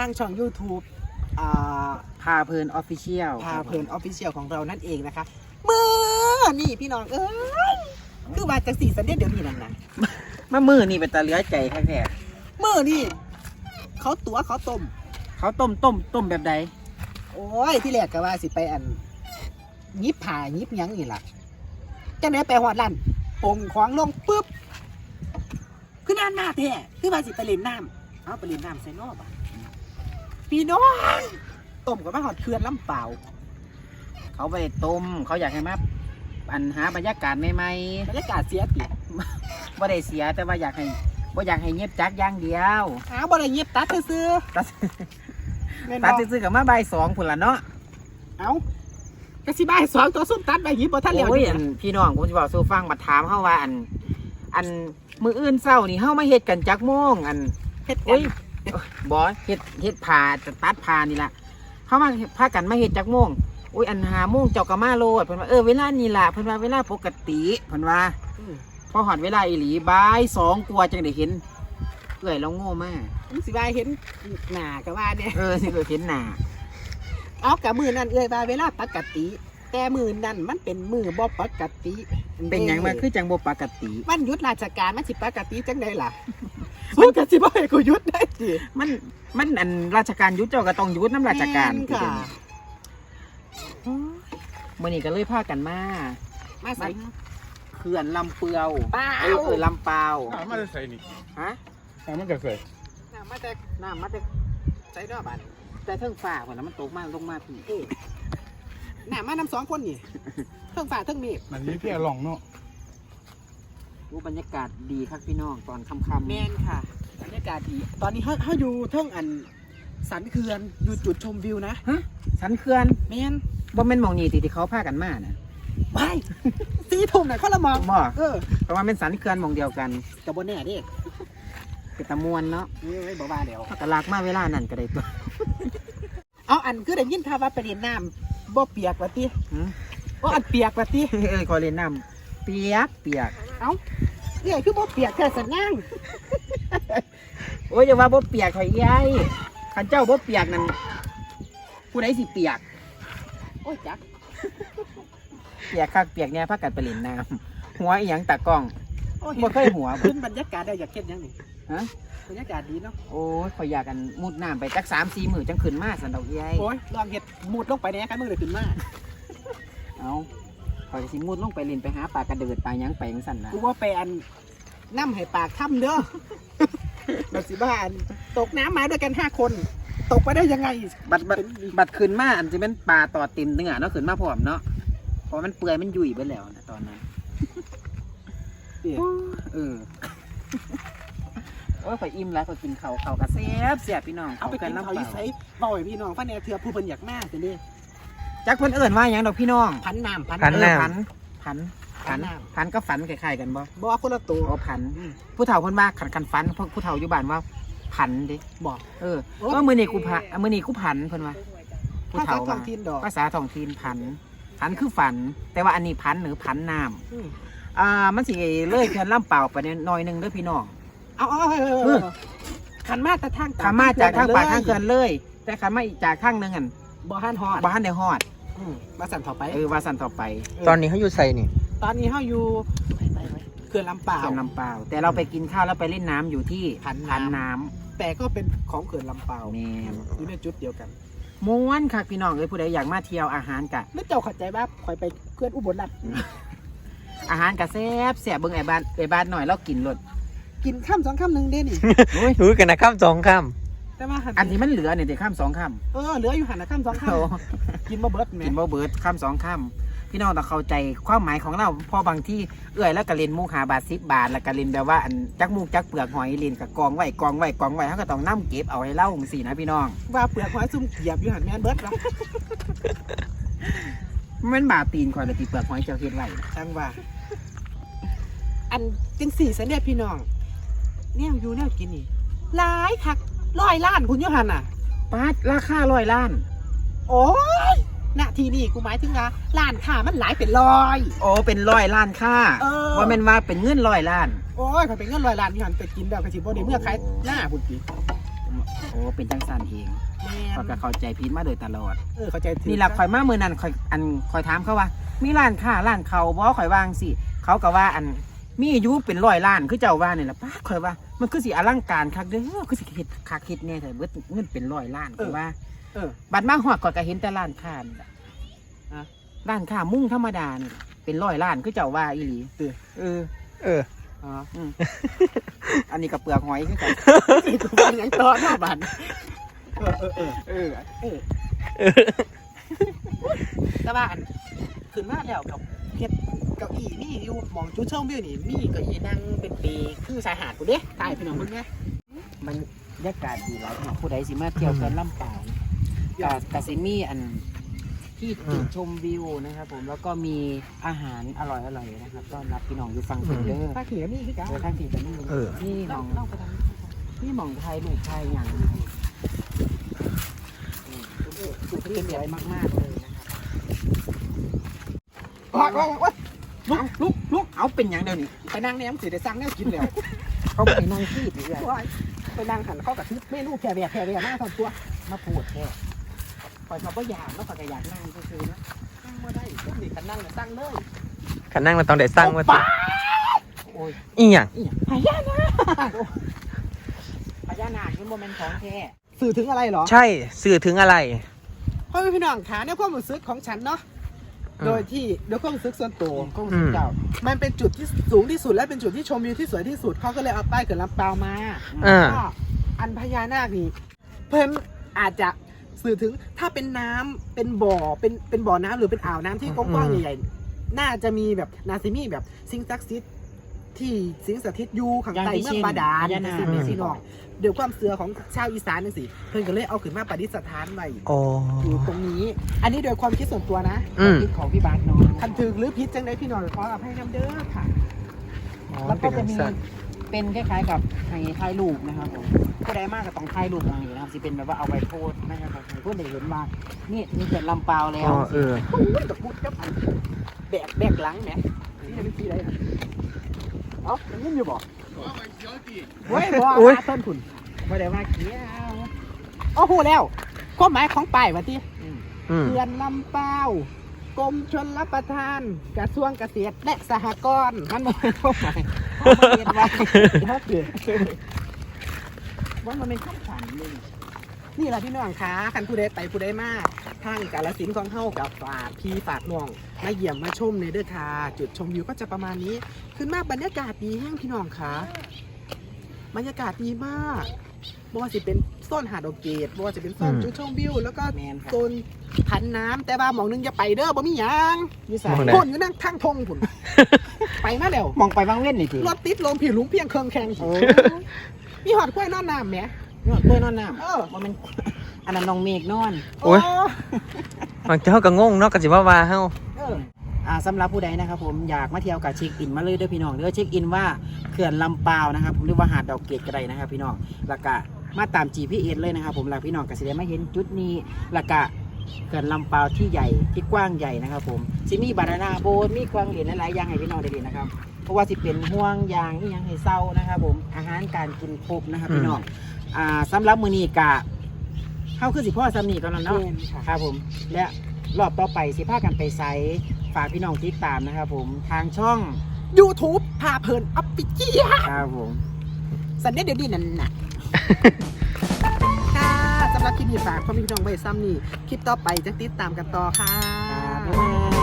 ทางช่อง YouTube อ่าพาเพลินออฟฟิเชียลพาเพลินออฟฟิเชียลของเรานั่นเองนะคะเมื่อนี่พี่น้องเอ้ยคือว่าจากสี่สันเดียเดี๋ยวนี้นั่นนะมามือนี่เป็นตาเหลือใจแท้เมื่อนี่เขาตัวเขาต้ม ๆเขาต้มต้มต้มแบบใดโอ้ยที่แรกก็ว่าสิไปอันยิบผ่ายิบหยังนี่ล่ะจังไดไปหอดลั่นปงของลงปุ๊บคือนานมากแท้คือว่าสิไปเล่นน้ำเอาไปเล่นน้ำใส่นอกอะ พี่น้องต้มกับมาหอดเคือนลำเปล่า เขาไปต้มเขาอยากให้มาอันหาบรรยากาศใหม่บรรยากาศเสียติๆว่าได้เสียแต่ว่าอยากให้ว่าอยากให้เงียบจักอย่างเดียวหาบ่ได้เงียบตัดซื้อตัดๆแม่นตัดบ่ซื้อๆกับมาใบายสองพุ่นละเนาะเอากระสิบายสองตัวส้มตัดไปหยิบบ่ทันแล้วโอ้ยนี่อันพี่น้องผมจะบอกสู้ฟังมาถามเฮาว่าอัน อันมืออื่นเศร้านี่เฮามาเฮ็ดกันจักโมงอันเฮ็ดกัโอ้นย บอเฮ็ดเฮ็ดผ่าจะตัดผ่านี่ล่ะเขามาพากันมาเฮ็ดจักโมงโอ้ยอันหาโมงเจ้าก็มาโลดเพิ่นว่าเออเวลานี่ล่ะเพิ่นว่าเวลาปกติเพิ่นว่าอืมพอหอดเวลาอีหลีบ่ายสองกว่าจังได้เห็นเอ้อยเราโง่มากมันสิบายเห็นหน้าก็ว่าเนี่ยเออสิเกิดเห็นหน้าเอากับมือนั่นเอ้ยว่าเวลาปกติ แต่มือนั่นมันเป็นมือบ่ปกติเป็นหยังมาคือจังบ่ปกติมันหยุดราชการมันสิปกติจังไดล่ะมันก็สิบ่ให้กูหยุดได้สิมันมันอันราชการหยุดเจ้าก็ต้องหยุดน้ำราชการแม่นค่ะมื่อนี้ก็เลยพากันมามาใส่เขื่อนลำเปืยวเปล่าเออเขื่อนลำเปาวอ่ามันจะใส่นี่ฮะอ่ามันจะใส่น้ำมาแต่น้ำมาแต่ใส่ดอกบัดแต่เทิงฟ้าพุ่นน่ะมันตกมาลงมาพี่ เอ้ยน้ำมาน้ำสองคนนี่เทั้งฝ่าเทั้งเมฆมันมีเพียหลองเนาะรูบรรยากาศดีครับพี่น้องตอนค่ำๆแมนค่ะ บรรยากาศดี ตอนนี้เขาเขาอยู่เท่งอันสันเขื่อนอยู่จุดชมวิวนะสันเขื่อนแมนบ่แม่นหมองนี่ติที่เขาพากันมาน่ะไปสีทุ่มน่ะเขาละมองบ่เออเพราะว่าเป็นสันเขื่อนหมองเดียวกันแต่บนแน่เดิเป็นตะมวนเนาะเอ้ยบอกว่าเดี๋ยว ก็ลากมาเวลานั้นก็ได้ตัว เอาอันคือได้ยินข่าวว่าไปเรียนน้ำ บ่เปียกว่าติหืมว่าอันเปียกว่าติเอ้ยขอเล่นน้ำเปียกเปียก เอาเอ้ยคือบ่เปียกแค่สันย่างโอ้ยอย่าว่าบ่เปียกข่อยยายขันเจ้าบ่เปียกนั่นผู้ใดสิเปียก โอ้ยจัก เปียกคักเปียกเนี่ยพากันไปเล่นน้ำหัวอีหยังตากล้องโอ้ย บ่เคยหัวบ่ขึ้นบรรยากาศได้อยากเฮ็ดหยังนี่ฮะ บรรยากาศดีเนาะโอ้ยข่อยอยากกันมุดน้ำไปจักสามสี่มื้อจังขึ้นมาสันดอกยายโอ้ยลองเฮ็ดมุดลงไปในกันมือเลยขึ้นมาเอาข่อยสิมุดลงไปเล่นไปหาปลากระเดิดปลาหยังไปจังซั่นน่ะกูว่าไปอันน้ำให้ปากถ้ำเด้อแบบสิบ้าอันตกน้ำมาด้วยกันห้าคน ตกไปได้ยังไงบัดบัดเป็นบัดขึ้นมาอันสิเป็นปลาต่อติมเนื้อเนาะขึ้นมาพร้อมเนาะเพราะมันเปื่อยมันยุ่ยไปแล้วนะตอนนั้น เดี๋ยวเออโอ้ยข่อยอิ่มแล้วข่อยกินข้าวข้าวกระเสียบเสียบพี่น้องเอาไปกินลำเขาอีเปล่าไซบ่อยพี่น้องฟันแนวเถื่อผู้เพิ่นอยากมาสินี่จักเพิ่นเอิ้นว่าหยังดอกพี่น้อง พันน้ำพันเออน้พันพันพัพันนน้ำพันก็ฝันคล้ายๆกันบ่ำบ่คนละตัวโอ้พัน ผู้เฒ่าเพิ่นว่าขันขันฝันพวกผู้เฒ่าอยู่บ้านว่าพันเด้บอกเออว่ามื้อนี้กูพันมื้อนี้กูพันเพิ่นว่าผู้ภาษาเฒ่าท้ว่าองถิ่นดอกภาษาท้องถิ่นพันพันคือฝัน แต่ว่าอันนี้พันหรือพันน้ำ อืมอ่ามันสิเลยเพิ่นล่ำเปล่าไปหน่อยหนึงเด้อพี่น้อง เอาเอาเอาเอาเออขันมาแต่ทางขามาจากทางปากทางเขื่อนลยเลย แต่ขามาอีกจากทางหนึงอันบ่ฮันฮอดบ้านในฮอดอืมมาสั่นต่อไป เออว่าสันต่อไปตอนนี้เขาอยู่ใส่นี่ ตอนนี้เฮาอยู่ไปไปไปเขื่อนลำเปล่า เขื่อนลำเปล่า แต่เราไปกินข้าวแล้วไปเล่นน้ำอยู่ที่พันน้ำพันน้ำแต่ก็เป็นของเขื่อนลำเปล่าแม่นอยู่ในจุดเดียวกันม้วนค่ะพี่น้องเอ้ยผู้ใดอยากมาเที่ยวอาหารกะ แล้วเจ้าเข้าใจว่าคอยไปเขื่อนอุบลรัตน์ อาหารกะแซ่บแซ่บเบิ่งไอ้บ้านไอ้บ้านหน่อยเรากินรสกินข้ามสองข้ามหนึ่งเด้นี่โอ้ยรู้กันนะข้ามสองข้ามแต่ว่าหันอันที่มันเหลือเนี่ยเดี๋ยวข้ามสองข้ามเออเหลืออยู่หันนะข้ามสองข้ามโอ้กินบ่เบิดแหมกินบ่เบิดข้ามสองข้ามพี่น้องต้องเข้าใจความหมายของเราเพอบางที่เอื้อยแล้วก็เล่นหมูหาบาทสิบบาท แล้วก็เล่นแบบว่าอันจักหมูจักเปลือกหอยเล่นกับกองไว้กองไว้กองไว้เขาก็ต้องนํเก็บเอาให้เล่าจังซี่นะพี่น้อง ว่าเปลือกหอยซุ่มเกียบอยู่หันแม่นเบิดแล้วมันเป็นบาปตีนคอยเลยตีเปลือกหอยเจ้าเฮ็ดไว้จังว่า อันจังสี่สันเนี่ยพี่น้องเนี่ยอยู่เนี่ยกินนี่หลายคักร้อยล้านคุณอยูหันอะปาดราคาร้อยล้าน โอ้ยณทีนี่กูหมายถึงว่าล้านค่ามันหลายเป็นร้อย โอ้เป็นร้อยล้านค่าเออ ว่าแม่นว่าเป็นเงินร้อยล้าน โอ้ยเขาเป็นเงินร้อยล้านที่หันไปกินแบบกระชิบบ่ได้เมื่อใครหน้าบุญปีโโอ้เป็นจังสันเองแม่เขาก็เข้าใจผิดมาโดยตลอด เออเข้าใจถือนี่แหละข่อยมามือนั้นข่อยอันข่อยถามเขาว่า มีร้านค้าร้านเขาบ่ข่อยวางสิ เขาก็ว่าอัน มีอายุเป็นร้อยล้านคือเจ้าว่านี่แหละป้าข่อยว่า มันคือสิอลังการคักเด้อคือสิเฮ็ดคักเฮ็ดแน่แต่เบิดเงินเป็นร้อยล้านคือว่าเออบัดมาฮอดข่อยก็เห็นแต่ร้านค้านี่ล่ะอะร้านค้ามุ่งธรรมดานี่ล่ะเป็นร้อยล้านคือเจ้าว่าอีหลีเออ เออเออ อ๋ออืม อันนี้กับเปลือกหอยคือกันกูฟังยังตอนหน้าบันเออเออเออเออเออ แต่ว่าอันขึ้นมาแล้วกับ เฮ็ดเก้าอี้นี่อยู่หมองจุดชมวิวนี่มีเก้าอี้นั่งเป็นปีคือชายหาดกูเด้ตายพี่น้องมึงไงมันบรรยากาศดีหลายพี่น้องผู้ใดสิมาเที่ยวกันลำปางกะกะสิมีอันที่จุดชมวิวนะครับผมแล้วก็มีอาหารอร่อยๆนะครับต้อนรับพี่น้องอยู่ฟังคุณเด้อถ้าเขียนี่คือกันเออทางที่จะนี่เออนี่หมต้อองงต้องไปทางนี่หมองไทยลูกไทยอย่างนี้จุดที่สวยมากๆเลย นะครับออกออกออกลุกลุกลุกเอาเป็นอย่างเดียวนี่ไปนั่งเนี่ยมันสิได้สั่งแนวกินแล้วเขาไปนั่งที่ดีกว่าว้ายไปนั่งหันเข้ากับทึกเมนูแผ่แผ่แผ่แผ่หน้าทำตัวมาพูดแค่ปล่อยเขาก็อยากแล้วปล่อยก็อยากนั่งก็คือๆนะนั่งมาได้พวกนี้กันนั่งเนี่ยสั่งเลยขันนั่งมาต้องได้สร้างมาป้าโอ้ยอีหยังพญานาคพญานาคเป็นโมเมนต์ของแท้สื่อถึงอะไรเหรอ ใช่สื่อถึงอะไรพ่อแม่พี่น้องขาในความรู้สึกของฉันเนาะอืม โดยที่โดยความรู้สึกส่วนตัวก็สุดเจ้ามันเป็นจุดที่สูงที่สุดและเป็นจุดที่ชมวิวที่สวยที่สุดเขาก็เลยเอาป้ายเกิดลำเปล่ามาอ่าก็อันพญานาคนี่เพิ่นอาจจะสื่อถึงถ้าเป็นน้ำเป็นบ่อเป็นเป็นบ่อน้ำหรือเป็นอ่าวน้ำที่กว้างๆใหญ่ๆน่าจะมีแบบนาซิมีแบบสิ่งศักดิ์สิ ทธิ์ที่สิงสถิตอยู่ข้างใต้เมืองบาดาลพญานาคสิพี่น้องเดี๋ยวความเสือของชาวอีสานนั่นสิเพิ่นก็เลยเอาขึ้นมาประดิษฐานไว้โอ้อยู่ตรงนี้ อันนี้โดยความคิดส่วนตัวนะอืมคิดของพี่บาสน้องคันถึกหรือพิษจังได้พี่น้องขออภัยน้ำเด้อค่ะแล้วก็จะมีเป็นจังซั่นเป็นคล้ายๆกับไห้ถ่ายรูปนะครับผมผู้ใดมากก็ต้องถ่ายรูปตรงนี้นะครับสิเป็นแบบว่าเอาไว้โพสต์นะครับผมให้ผู้ใดเห็นว่านี่มีเกิดลำเปล่าแล้อ๋วอเออ โอ้ยตะพุดกับอันแบกแบกหลังแหมนี่จะเป็นสีอะไรนะเอ้ามันยังอยู่บ่เฮ้ยบ่อุ๊ยหาต้นทุนบ่ได้ว่าเกี่ยวโอ้โหแล้ว ความหมายของป้ายว่าที่อืมเขื่อนลำเปล่ากรมชนรับประทาน กระทรวงเกษตรและสหกรณ์มันบ่เป็นความหมายเขาบ่เรียนว่าถ้าเกิดว่ามันเป็นคำขวัญเลย นี่แหละพี่น้องคะคันผู้ใดไปผู้ใดมากทางกาลสินธุ์ของเฮากับฝากพี่ฝากน้องมาเยี่ยมมาชมในเด้อค่ะ จุดชมวิวก็จะประมาณนี้ ขึ้นมาบรรยากาศดีแห้งพี่น้องคะบรรยากาศดีมากบ่ว่าสิเป็นโซนหาดอกเกตบ่ว่าจะเป็นโซนอืม จุดชมวิวแล้วก็แมนครับ โซนพันน้ำแต่ว่าหมองหนึงอย่าไปเด้อบ่มีหยังยี่สายมองไหน พ่นอยู่นั่งทางทงพุ่น ไปมาแล้ว มองไปบางเว้นนี่ทีรถติดลมผิวหลุมเพียงเครื่องแข่งโอ้ มีหอดกล้วยนอนน้ำแหม ยอดกล้วยนอนน้เออำว่ามันอันนั้นน้องเมฆนอน โอ้ยบางทีเขาก็งงเนาะกันสิว่าว่าเฮา เอออ่าสำหรับผู้ใดนะครับผมอยากมาเที่ยวกับเช็คอินมาเลยเด้อพี่น้องเด้อเช็คอินว่าเขื่อนลำปาวนะครับผมหรือว่าหาดดอกเกตก็ได้นะครับพี่น้องแล้วก็มาตาม GPS เลยนะครับผมแล้วพี่น้องก็สิได้มาเห็นจุดนี้แล้วก็เขื่อนลำปาวที่ใหญ่ที่กว้างใหญ่นะครับผมสิมีบานานาโบนมีกวางเหรียญหลายๆอย่างให้พี่น้องได้เห็นนะครับเพราะว่าสิเป็นห่วงยางนี่ยังให้เศร้านะครับผมอาหารการกินครบนะครับพี่น้อง อ่าสำหรับมือนี้กะเข้าคือสิพ่อสำนีก่อนแล้วเนาะแม่นค่ะ ครับผมและรอบต่อไปสิพากันไปไซต์ฝากพี่น้องติดตามนะครับผมทางช่อง YouTube พาเพลินอัปปิเจียครับผม สันเดเดี๋ยวนี้นั่นน่ะ ค่ะสำหรับคลิปนี้ฝากพ่อแม่พี่น้องไว้ซ้ำนี่คลิปต่อไปจะติดตามกันต่อค่ะ ครับบ๊ายบาย